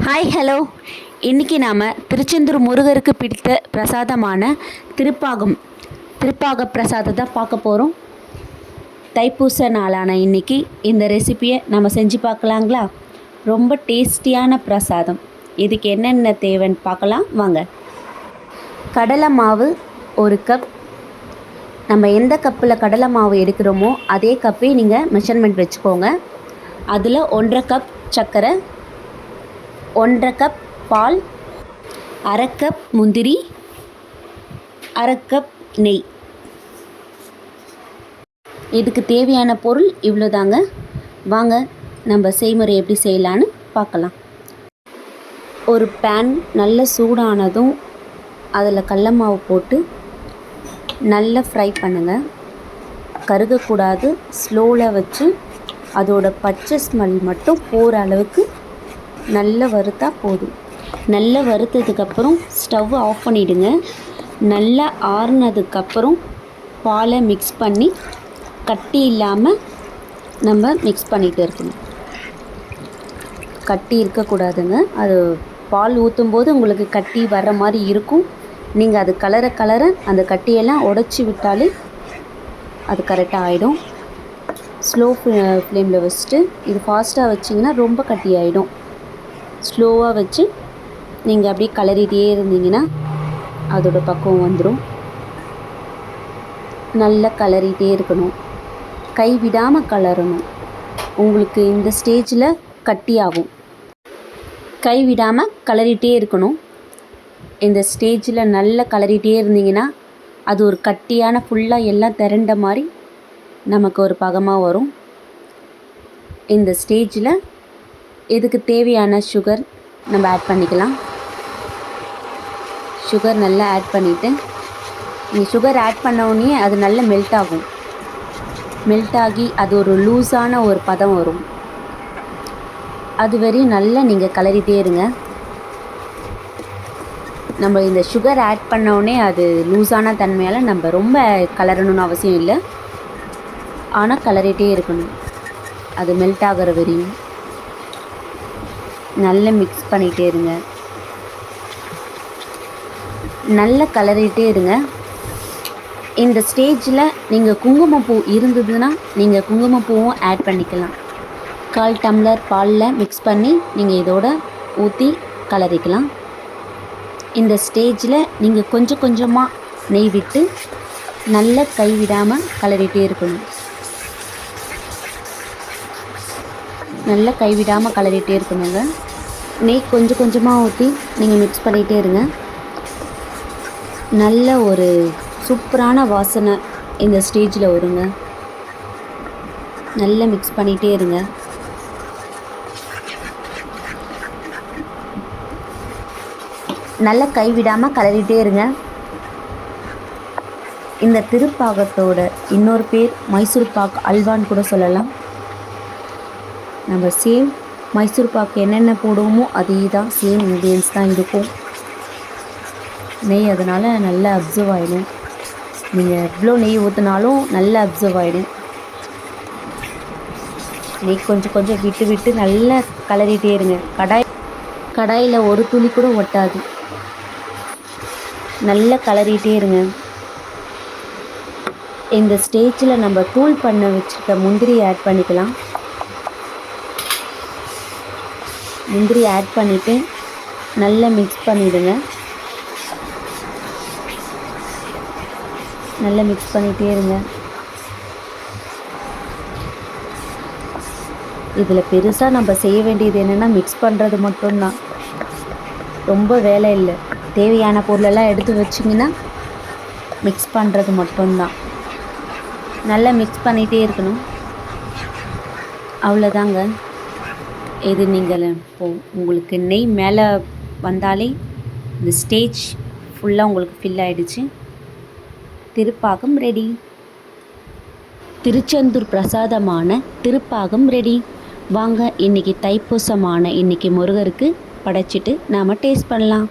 Hi hello இன்றைக்கி நாம் திருச்செந்தூர் முருகருக்கு பிடித்த பிரசாதமான திருப்பாகம் திருப்பாக பிரசாதத்தை பார்க்க போகிறோம் தைப்பூச நாளான இன்றைக்கி இந்த ரெசிப்பியை நம்ம செஞ்சு பார்க்கலாங்களா? ரொம்ப டேஸ்டியான பிரசாதம். இதுக்கு என்னென்ன தேவைன்னு பார்க்கலாம். வாங்க. கடலை மாவு ஒரு கப் நம்ம எந்த கப்பில் கடலை மாவு எடுக்கிறோமோ அதே கப்பே நீங்கள் மெஷர்மெண்ட் வச்சுக்கோங்க. அதில் ஒன்றரை கப் சர்க்கரை ஒன்றரை கப் பால் அரை கப் முந்திரி அரை கப் நெய். இதுக்கு தேவையான பொருள் இவ்வளோதாங்க வாங்க நம்ம செய்முறை எப்படி செய்யலான்னு பார்க்கலாம். ஒரு பேன் நல்ல சூடானதும் அதில் கடல மாவு போட்டு நல்லா ஃப்ரை பண்ணுங்கள் கருகக்கூடாது ஸ்லோவில் வச்சு அதோட பச்சை ஸ்மெல் மட்டும் போகிற அளவுக்கு நல்லா வறுத்தா போதும். நல்லா வறுத்ததுக்கப்புறம் ஸ்டவ் ஆஃப் பண்ணிவிடுங்க நல்லா ஆறுனதுக்கப்புறம் பாலை மிக்ஸ் பண்ணி கட்டி இல்லாமல் நம்ம மிக்ஸ் பண்ணிகிட்டு இருக்கணும். கட்டி இருக்கக்கூடாதுங்க அது பால் ஊற்றும் போது உங்களுக்கு கட்டி வர்ற மாதிரி இருக்கும். நீங்கள் அது கலர கலர அந்த கட்டியெல்லாம் உடச்சி விட்டாலே அது கரெக்டாக ஆகிடும் ஸ்லோ ஃப்ளேமில் வச்சுட்டு இது ஃபாஸ்ட்டாக வச்சிங்கன்னா ரொம்ப கட்டி ஆகிடும் ஸ்லோவாக வச்சு நீங்கள் அப்படியே கலரிட்டே இருந்தீங்கன்னா அதோடய பக்குவம் வந்துடும். நல்லா கலரிட்டே இருக்கணும். கை விடாமல் கலரணும். உங்களுக்கு இந்த ஸ்டேஜில் கட்டி ஆகும். கை விடாமல் கலரிட்டே இருக்கணும். இந்த ஸ்டேஜில் நல்லா கலரிட்டே இருந்தீங்கன்னா அது ஒரு கட்டியான ஃபுல்லாக எல்லாம் திரண்ட மாதிரி நமக்கு ஒரு பகமாக வரும். இந்த ஸ்டேஜில் இதுக்கு தேவையான சுகர் நம்ம ஆட் பண்ணிக்கலாம். சுகர் நல்லா ஆட் பண்ணிவிட்டு நீங்கள் சுகர் ஆட் பண்ணவுடனே அது நல்லா மெல்ட் ஆகும். மெல்ட் ஆகி அது ஒரு லூஸான ஒரு பதம் வரும். அது வரையும் நல்லா நீங்கள் கலரிட்டே இருங்க. நம்ம இந்த சுகர் ஆட் பண்ணவுடனே அது லூஸான தன்மையால் நம்ம ரொம்ப கலரணும்னு அவசியம் இல்லை. ஆனால் கலரிட்டே இருக்கணும். அது மெல்ட் ஆகிற வரையும். நல்லா மிக்ஸ் பண்ணிகிட்டே இருங்க. நல்லா கலரிட்டே இருங்க. இந்த ஸ்டேஜில் நீங்கள் குங்குமப்பூ இருந்ததுன்னா நீங்கள் குங்குமப்பூவும் ஆட் பண்ணிக்கலாம். கால் டம்ளர் பாலில் மிக்ஸ் பண்ணி நீங்கள் இதோட ஊற்றி கலரிக்கலாம். இந்த ஸ்டேஜில் நீங்கள் கொஞ்சம் கொஞ்சமாக நெய் விட்டு நல்லா கைவிடாமல் கலரிட்டே இருக்கணும். நல்லா கைவிடாமல் கலரிட்டே இருக்கணுங்க. நெய் கொஞ்சம் கொஞ்சமாக ஊற்றி நீங்கள் மிக்ஸ் பண்ணிகிட்டே இருங்க. நல்ல ஒரு சூப்பரான வாசனை இந்த ஸ்டேஜில் வருங்க. நல்லா மிக்ஸ் பண்ணிகிட்டே இருங்க. நல்லா கைவிடாமல் கலரிட்டே இருங்க. இந்த திருப்பாகத்தோட இன்னொரு பேர் மைசூர் பாக் அல்வான்னு கூட சொல்லலாம். நம்ம சேம் மைசூர் பாக்கு என்னென்ன போடுவோமோ அதே தான் சேம் இன்க்ரீடியன்ஸ் தான் இருக்கும். நெய் அதனால் நல்லா அப்சர்வ் ஆகிடும் நீங்கள் எவ்வளோ நெய் ஊற்றினாலும் நல்லா அப்சர்வ் ஆகிடும் நெய் கொஞ்சம் கொஞ்சம் விட்டு விட்டு நல்லா கலரிட்டே இருங்க. கடாய் கடாயில் ஒரு துளி கூட ஒட்டாது. நல்லா கலரிட்டே இருங்க. இந்த ஸ்டேஜில் நம்ம தூள் பண்ண வச்சுருக்க முந்திரி ஆட் பண்ணிக்கலாம். முந்திரி ஆட் பண்ணிவிட்டு நல்லா மிக்ஸ் பண்ணிவிடுங்க நல்லா மிக்ஸ் பண்ணிகிட்டே இருங்க. இதில் பெருசாக நம்ம செய்ய வேண்டியது என்னென்னா மிக்ஸ் பண்ணுறது மட்டும்தான். ரொம்ப வேலை இல்லை. தேவையான பொருளெல்லாம் எடுத்து வச்சிங்கன்னா மிக்ஸ் பண்ணுறது மட்டும்தான். நல்லா மிக்ஸ் பண்ணிகிட்டே இருக்கணும். அவ்வளோதாங்க இது நீங்கள் இப்போது உங்களுக்கு நெய் மேலே வந்தாலே இந்த ஸ்டேஜ் ஃபுல்லாக உங்களுக்கு ஃபில் ஆகிடுச்சு திருப்பாகம் ரெடி திருச்செந்தூர் பிரசாதமான திருப்பாகம் ரெடி வாங்க இன்றைக்கி தைப்பூசமான இன்றைக்கி முருகருக்கு படைச்சிட்டு நாம் டேஸ்ட் பண்ணலாம்.